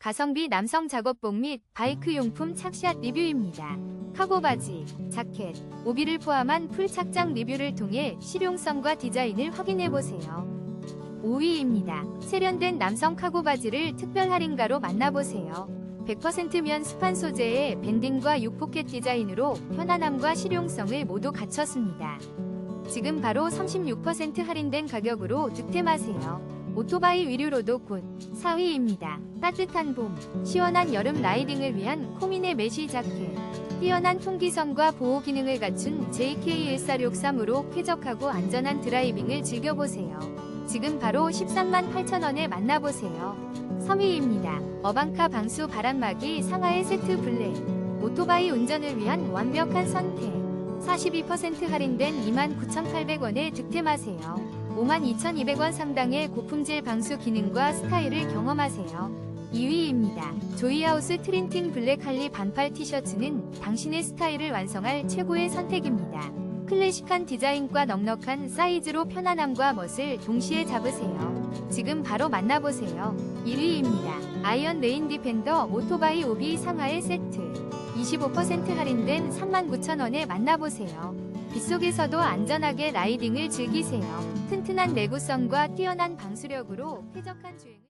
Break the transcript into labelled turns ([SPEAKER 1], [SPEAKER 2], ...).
[SPEAKER 1] 가성비 남성 작업복 및 바이크 용품 착샷 리뷰입니다. 카고 바지, 자켓, 오비를 포함한 풀 착장 리뷰를 통해 실용성과 디자인을 확인해 보세요. 5위입니다. 세련된 남성 카고 바지를 특별 할인가로 만나보세요. 100%면 스판 소재의 밴딩과 6포켓 디자인으로 편안함과 실용성을 모두 갖췄습니다. 지금 바로 36% 할인된 가격으로 득템하세요. 오토바이 위류로도 굿 4위입니다. 따뜻한 봄, 시원한 여름 라이딩을 위한 코미네 메쉬 자켓. 뛰어난 통기성과 보호 기능을 갖춘 JK14635로 쾌적하고 안전한 드라이빙을 즐겨보세요. 지금 바로 13만 8천원에 만나보세요. 3위입니다. 어방카 방수 바람막이 상하의 세트 블랙. 오토바이 운전을 위한 완벽한 선택. 42% 할인된 29,800원에 득템하세요. 52,200원 상당의 고품질 방수 기능과 스타일을 경험하세요. 2위입니다. 조이하우스 트린팅 블랙 할리 반팔 티셔츠는 당신의 스타일을 완성할 최고의 선택입니다. 클래식한 디자인과 넉넉한 사이즈로 편안함과 멋을 동시에 잡으세요. 지금 바로 만나보세요. 1위입니다. 아이언 레인 디펜더 오토바이 오비 상하의 세트. 25% 할인된 39,000원에 만나보세요. 빗속에서도 안전하게 라이딩을 즐기세요. 튼튼한 내구성과 뛰어난 방수력으로 쾌적한 주행을